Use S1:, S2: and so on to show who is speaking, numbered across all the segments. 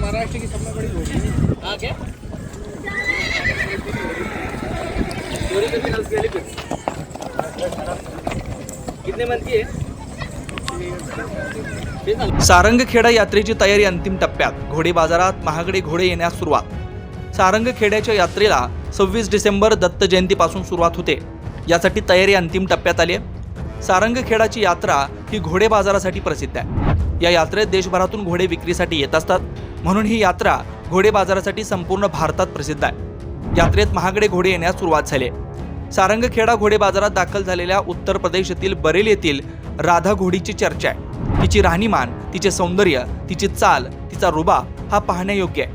S1: महाराष्ट्र की सबसे बड़ी हाँ क्या कितने मन की है
S2: सारंगखेडा यात्रेची तयारी अंतिम टप्प्यात. घोडे बाजारात महागडे घोडे येण्यास सुरुवात. सारंगखेड्याच्या यात्रेला सव्वीस डिसेंबर दत्त जयंतीपासून सुरुवात होते. यासाठी तयारी अंतिम टप्प्यात आली आहे. सारंगखेडाची यात्रा ही घोडे बाजारासाठी प्रसिद्ध आहे. या यात्रेत देशभरातून घोडे विक्रीसाठी येत असतात. म्हणून ही यात्रा घोडे बाजारासाठी संपूर्ण भारतात प्रसिद्ध आहे. यात्रेत महागडे घोडे येण्यास सुरुवात झाली आहे. सारंगखेडा घोडे बाजारात दाखल झालेल्या उत्तर प्रदेशातील बरेल येथील राधा घोडीची चर्चा आहे. तिची राहणीमान तिचे सौंदर्य तिची चाल तिचा रुबा हा पाहण्यायोग्य आहे.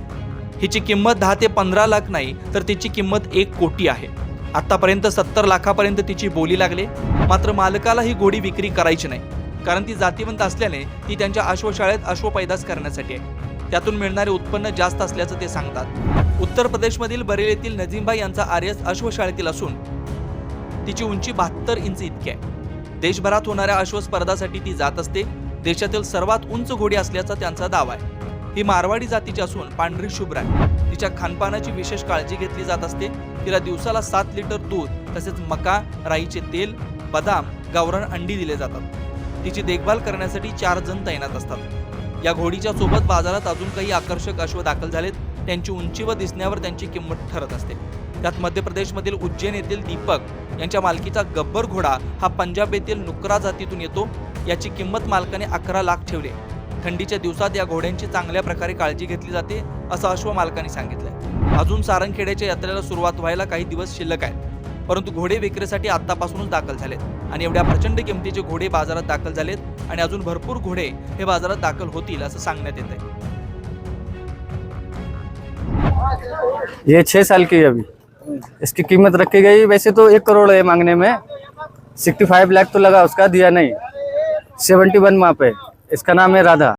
S2: हिची किंमत दहा ते पंधरा लाख नाही तर तिची किंमत एक कोटी आहे. आत्तापर्यंत सत्तर लाखापर्यंत तिची बोली लागले. मात्र मालकाला ही घोडी विक्री करायची नाही. कारण ती जातीवंत असल्याने ती त्यांच्या अश्वशाळेत अश्व पैदास करण्यासाठी आहे. त्यातून मिळणारे उत्पन्न जास्त असल्याचं ते सांगतात. उत्तर प्रदेशमधील बरेल येथील नजीमबाई यांचा आर्यस अश्वशाळेतील असून तिची उंची बहात्तर इंच इतकी आहे. देशभरात होणाऱ्या अश्व स्पर्धासाठी ती जात असते. देशातील सर्वात उंच घोडी असल्याचा त्यांचा दावा आहे. ही मारवाडी जातीची असून पांढरी शुभ्र आहे. तिच्या खानपानाची विशेष काळजी घेतली जात असते. तिला दिवसाला सात लिटर दूध तसेच मका राईचे तेल बदाम गावरण अंडी दिले जातात. तिची देखभाल करण्यासाठी चार जण तैनात असतात. या घोडीच्या सोबत बाजारात अजून काही आकर्षक अश्व दाखल झालेत. त्यांची उंची व दिसण्यावर त्यांची किंमत ठरत असते. त्यात मध्य प्रदेशमधील उज्जैन येथील दीपक यांच्या मालकीचा गब्बर घोडा हा पंजाब येथील नुकरा जातीतून येतो. याची किंमत मालकाने अकरा लाख ठेवली थंडीच्या दिवसात या घोड्यांची चांगल्या प्रकारे काळजी घेतली जाते असं अश्व मालकाने सांगितलंय. अजून सारंगखेड्याच्या यात्रेला सुरुवात व्हायला काही दिवस शिल्लक आहेत. परंतु घोडे विक्रीसाठी आतापासूनच दाखल झालेत आणि एवढ्या प्रचंड किमतीचे घोडे बाजारात दाखल झालेत आणि अजून भरपूर घोडे हे बाजारात दाखल होतील असं सांगण्यात येत आहे
S3: ये छः साल की है अभी। इसकी कीमत रखी गई वैसे तो एक करोड़ है मांगने में। सिक्सटी फाइव लाख तो लगा उसका दिया नहीं। सेवेंटी वन माँ पे इसका नाम है राधा।